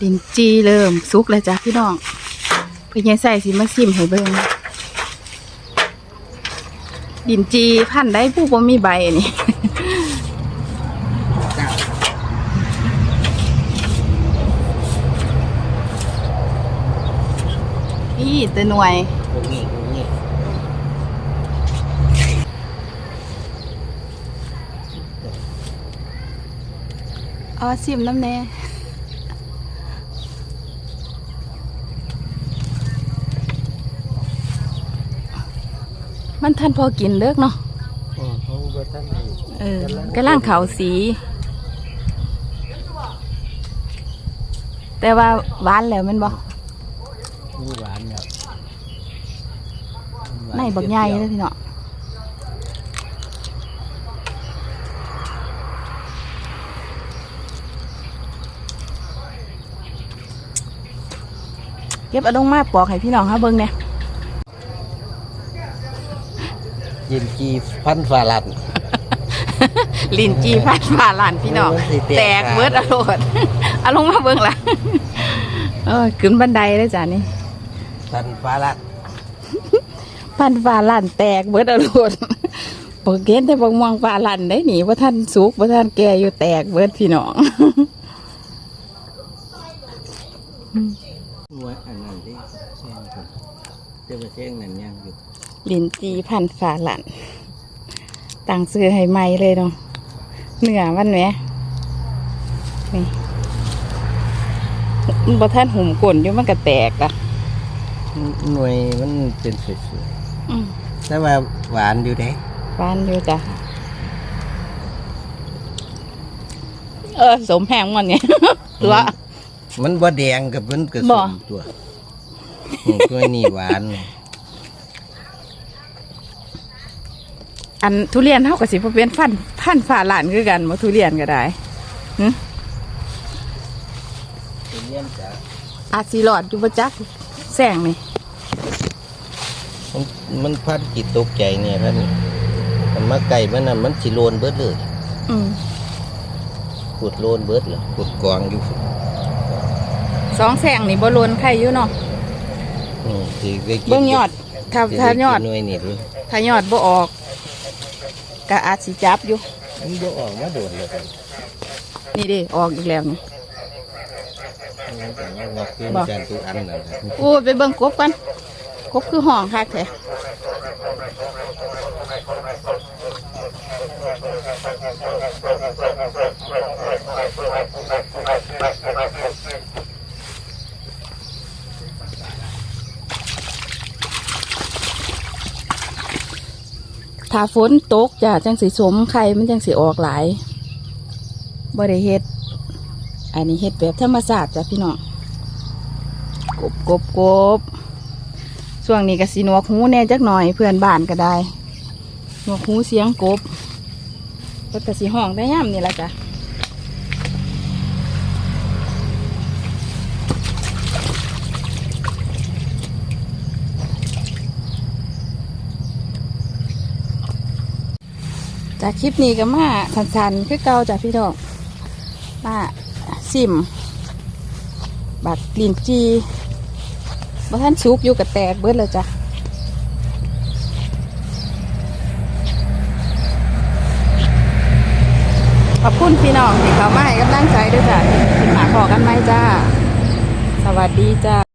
ดินจีเริ่มสุกแล้วจ้ะพี่น้องเพื่อนใส่สิมาซิมให้เบิ่งดินจีพันได้ผู้บ่มีใบอันนี้นี่แต่หน่วยเอาซิมน้ำแน่ มันทันพอกินเลิกเนาะอ๋อเขาบ่ทันได้เออกำลังขาวสี แต่ว่าหวานแล้วแมันบ่มีหวานครับในบักใหญ่เลยพี่เนาะเก็บเอาดงมาปอกให้พี่น้องฮะเบิ่งเนี่ย ยินจีพันฝาลัน ลินจีพันผ่าหลานพี่น้องโอ้ยสิแตก แตกเบิดอรรถเอาลงมาเบิ่งละเออขึ้นบันไดเลยจ้ะนี่พันฝาลันพันฝ่าหลานแตกเบิดอรรถปกเกณฑ์แต่บางมองฝ่าหลานได้หนีว่าท่านสุกว่าท่านแก่อยู่แตกเบิดพี่น้องหัวอันนั้นดิแช่งครับเจ้าประเทศนั่นยังอยู่ ลินจีพันฝ่าหลานตั้งซื้อให้ใหม่เลยเนาะเนื้อมันแหมนี่มันบ่ท่านหุ่มกลนอยู่มันก็แตกอะหน่วยมันเป็นสวยอืมๆแต่ว่าหวานอยู่เด้หวานอยู่จ้ะเออสมแพงมันไงตัวมันบ่แดงกับมันกระบ่สุนตัวอืมตัวนี้หวานเลย อันทุเรียนเท่ากับสิบ่เป็นฟันพันฝ่าหลานคือกันมาทุเรียนก็ได้หึเป็นเลี้ยงจ้ะอาจสีหลอดอยู่ประจักแสงนี่มันมันพัดจิตตกใจเนี่ยพัดมันมาไก่มันน่ะมันสิโลนเบิดเลยอืมขุดโลนเบิดเลยขุดกองอยู่สองแสงนี่บ่ลวนใครอยู่เนาะอืมสิได้กินเบิ่งยอดถ้าสิถ้าได้กินยอดหน่วยนี่ด้วยถ้ายอดบ่ออก ก็อาจสิจับอยู่มันบ่ออกมาโดนเลยครับนี่เดิออกอีกแล้วนี่มันก็ว่างอกขึ้นบ่การทุกอันนั่นแหละโอ้ยไปเบิ่งกบกันกบคือห้องคักแท้ ถ้าฝนตกจ้ะจังสีสมไข่มันจังสีออกหลายบริเฮ็ด อันนี้เฮ็ดแบบธรรมศาติจ้ะพี่น้องกบกบกบช่วงนี้ก็สีนวกหูแน่จักหน่อยเพื่อนบ้านก็ได้นวกหูเสียงกบก็กระสีห้องได้ย่ำนี่แหละจ้ะ จากคลิปนี้ก็มาสันๆคือเก่าจ้ะพี่น้องมาซิม บักลินจีบ่ท่านซุกอยู่กับแตกเบิดเลยจ้ะขอบคุณพี่น้องที่เขามาให้กำลังใจด้วยจ้ะที่มาขอกันไหมจ้า สวัสดีจ้า